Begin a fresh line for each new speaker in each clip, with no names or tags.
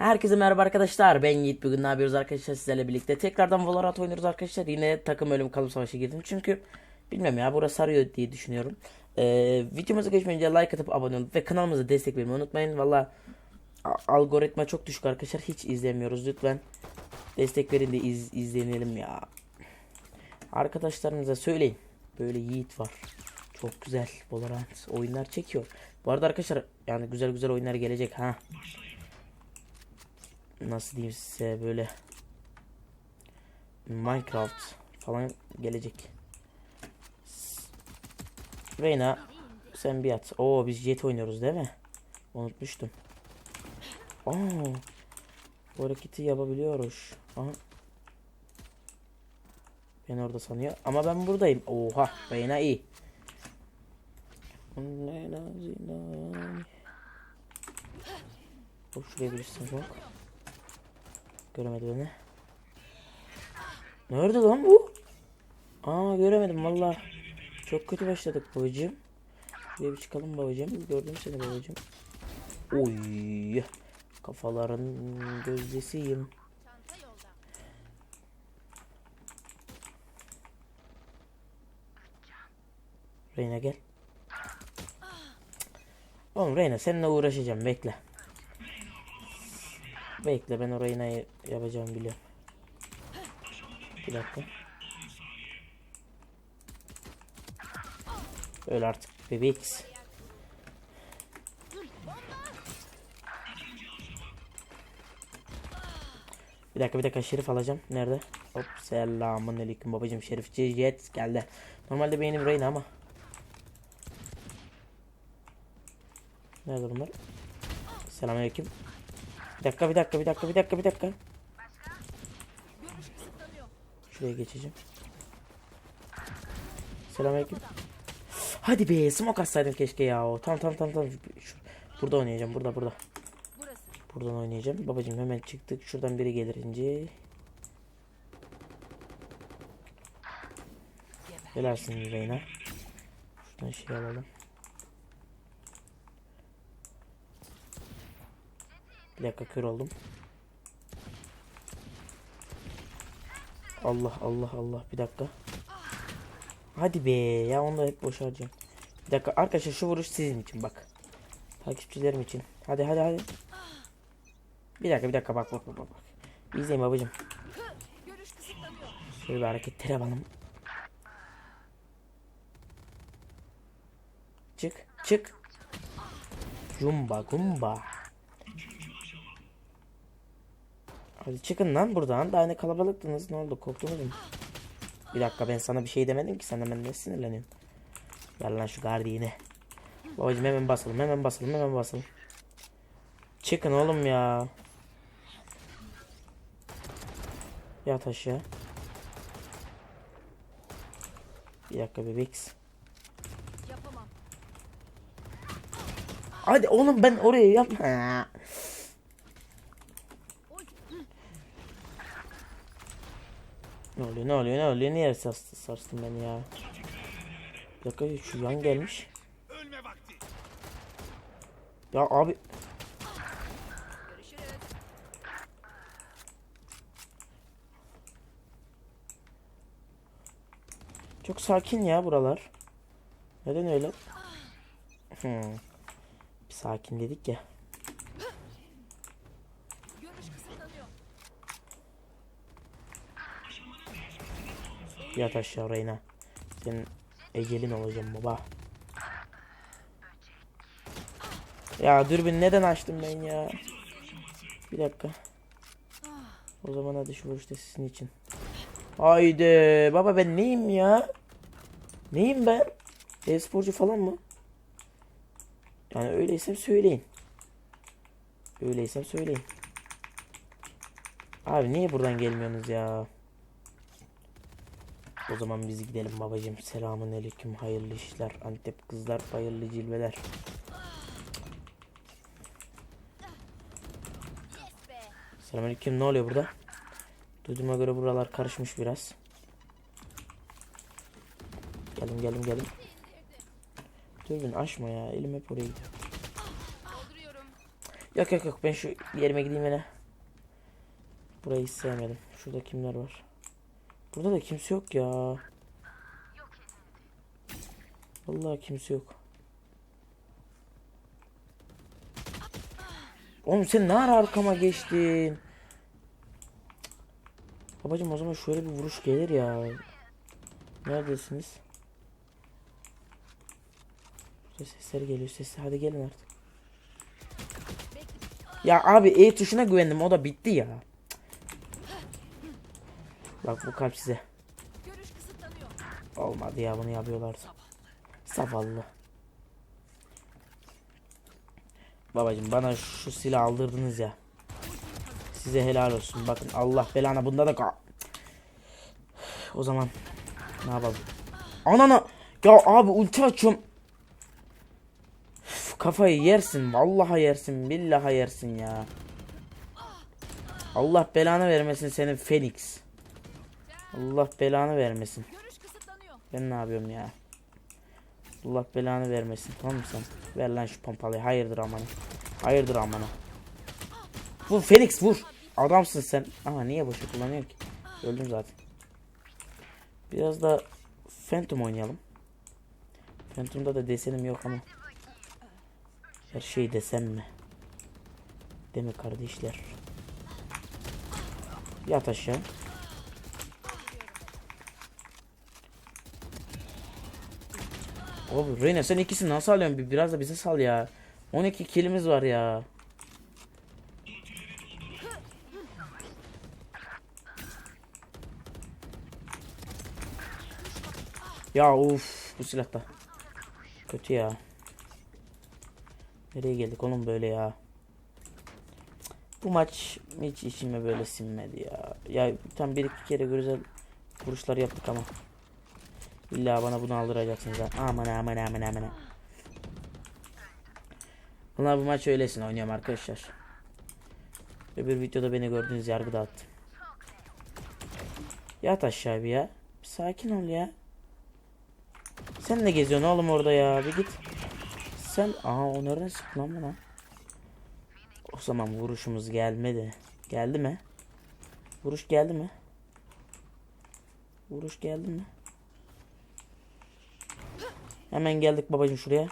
Herkese merhaba arkadaşlar. Ben Yiğit. Bugün ne yapıyoruz arkadaşlar sizlerle birlikte? Tekrardan Valorant oynuyoruz arkadaşlar. Yine takım ölüm kalım savaşı girdim. Çünkü bilmiyorum ya burası sarıyor diye düşünüyorum. Ee, videomuza geçmeden önce like atıp abone olup ve kanalımıza destek vermeyi unutmayın. Valla algoritma çok düşük arkadaşlar. Hiç izlemiyoruz. Lütfen destek verin de iz, izlenelim ya. Arkadaşlarınıza söyleyin. Böyle Yiğit var. Çok güzel Valorant oyunlar çekiyor. Bu arada arkadaşlar yani güzel güzel oyunlar gelecek ha nasıl diyeyim size böyle Minecraft falan gelecek. Reyna sen bir at. Oo biz jet oynuyoruz değil mi? Unutmuştum. Aa, bu hareketi yapabiliyoruz. Aha. Ben orada sanıyor ama ben buradayım. Oha Reyna iyi. Hop şuraya bilirsin çok. Göremedi beni. Nerede lan bu? Aa göremedim valla. Çok kötü başladık babacığım. Şuraya bir çıkalım babacığım. Gördüm seni babacığım. Oy. Kafaların gözdesiyim. Reyna gel. Oğlum Reyna seninle uğraşacağım bekle. Bekle ben orayı ne yapacağım biliyorum. Bir dakika. Öyle artık bebek. Bir dakika bir dakika şerif alacağım. Nerede? Hop selamun aleyküm babacım şerifçi jet geldi. Normalde benim Reyna ama. Nerede bunlar? Selamünaleyküm. Bir dakika bir dakika bir dakika bir dakika bir dakika. Şuraya geçeceğim. Selamünaleyküm. Hadi be smoke atsaydım keşke ya. Tamam tamam tamam tamam. Şu, burada oynayacağım burada burada. Buradan oynayacağım. Babacım hemen çıktık. Şuradan biri gelir ince. Helalsin Reyna. Şuradan şey alalım. Bir dakika kör oldum. Allah Allah Allah bir dakika. Hadi be ya onu da hep boş harcayayım. Bir dakika arkadaşlar şu vuruş sizin için bak. Takipçilerim için. Hadi hadi hadi. Bir dakika bir dakika bak bak bak bak. İzleyin babacım. Şöyle bir hareketler yapalım. Çık çık. Jumba gumba. Hadi çıkın lan buradan. Daha ne kalabalıktınız. Ne oldu? Korktunuz mu? Bir dakika ben sana bir şey demedim ki. Sen hemen ne sinirleniyorsun? Ver lan şu gardiyini. Babacım hemen basalım. Hemen basalım. Hemen basalım. Çıkın oğlum ya. Yat aşağı. Bir dakika bebeks. Hadi oğlum ben oraya yapma. Ne oluyor ne oluyor ne oluyor niye sarstın, sarstın beni ya. Dakika şu yan gelmiş. Ya abi çok sakin ya buralar. Neden öyle? Hmm. Bir sakin dedik ya. Yat aşağı Reyna. Senin ecelin olacağım baba. Ya dürbün neden açtım ben ya? Bir dakika. O zaman hadi şu vuruş da sizin için. Haydi baba ben neyim ya? Neyim ben? E-sporcu falan mı? Yani öyleysem söyleyin. Öyleysem söyleyin. Abi niye buradan gelmiyorsunuz ya? O zaman biz gidelim babacım. Selamun aleyküm. Hayırlı işler. Antep kızlar hayırlı cilveler. Selamünaleyküm. Ne oluyor burada? Duyduğuma göre buralar karışmış biraz. Gelin gelin gelin. Dürbün açma ya. Elim hep oraya gidiyor. Yok yok yok ben şu yerime gideyim hele. Burayı sevmedim. Şurada kimler var? Burada da kimse yok ya. Vallahi kimse yok. Oğlum sen ne ara arkama geçtin? Babacım o zaman şöyle bir vuruş gelir ya. Neredesiniz? Burada sesler geliyor. Sesler hadi gelin artık. Ya abi E tuşuna güvendim o da bitti ya. Bak bu kalp size. Olmadı ya bunu yapıyorlar. Zavallı. Babacım bana şu silah aldırdınız ya. Size helal olsun. Bakın Allah belana bunda da ka- O zaman ne yapalım? Anana ya abi ulti açıyorum. Üf, Kafayı yersin. Vallahi yersin. Billahi yersin ya. Allah belanı vermesin senin Phoenix. Allah belanı vermesin. Ben ne yapıyorum ya? Allah belanı vermesin tamam mı sen? Ver lan şu pompalıyı. Hayırdır amına. Hayırdır amına. Vur Felix vur. Adamsın sen. Aha niye boşu kullanıyor ki? Öldüm zaten. Biraz da Phantom oynayalım. Phantom'da da desenim yok ama. Her şey desem mi? Mi kardeşler? Yat aşağı. Abi Reyna sen ikisini nasıl alıyorsun? Bir- Biraz da bize sal ya. 12 kilimiz var ya. Ya uf bu silah da. Kötü ya. Nereye geldik oğlum böyle ya? Bu maç hiç içime böyle sinmedi ya. Ya tam bir iki kere güzel vuruşlar yaptık ama. İlla bana bunu aldıracaksınız. Aman aman aman aman. Bunlar bu maç öylesine oynuyorum arkadaşlar. Öbür videoda beni gördüğünüz yargı dağıttım. Yat aşağı bir ya. Bir sakin ol ya. Sen ne geziyorsun oğlum orada ya? Bir git. Sen aha o nereden sıktı lan bana? O zaman vuruşumuz gelmedi. Geldi mi? Vuruş geldi mi? Vuruş geldi mi? Hemen geldik babacım şuraya.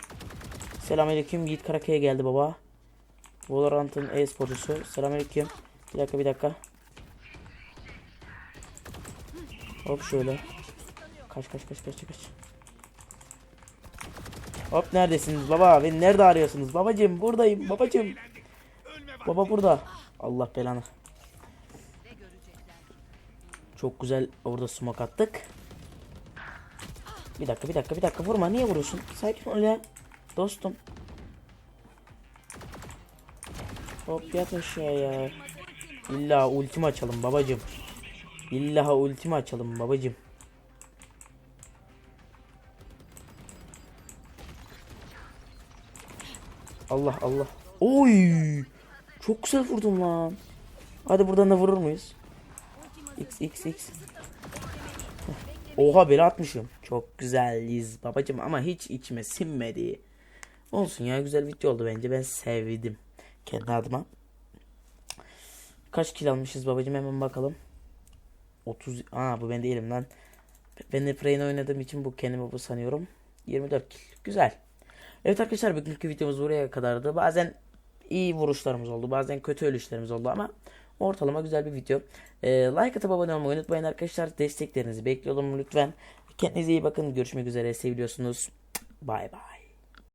Selamünaleyküm. Yiğit Karakaya geldi baba. Valorant'ın e-sporcusu. Selamünaleyküm. Bir dakika bir dakika. Hop şöyle. Kaç kaç kaç kaç kaç. Hop neredesiniz baba? Beni nerede arıyorsunuz? Babacım buradayım babacım. Baba burada. Allah belanı. Çok güzel orada smoke attık. Bir dakika bir dakika bir dakika vurma niye vuruyorsun? Sakin ol ya. Dostum. Hop yat aşağıya. İlla ultimi açalım babacım. İlla ultimi açalım babacım. Allah Allah. Oy! Çok güzel vurdum lan. Hadi buradan da vurur muyuz? X X X. Oha bela atmışım. Çok güzeliz babacım ama hiç içime sinmedi. Olsun ya güzel video oldu bence. Ben sevdim. Kendi adıma. Kaç kil almışız babacım hemen bakalım. 30. Aa bu ben değilim lan. Ben de Prey'in oynadığım için bu kendimi bu sanıyorum. 24 kil. Güzel. Evet arkadaşlar bugünkü videomuz buraya kadardı. Bazen iyi vuruşlarımız oldu. Bazen kötü ölüşlerimiz oldu ama ortalama güzel bir video. Ee, like atıp abone olmayı unutmayın arkadaşlar. Desteklerinizi bekliyorum lütfen. Kendinize iyi bakın. Görüşmek üzere. Seviliyorsunuz. Bay bay.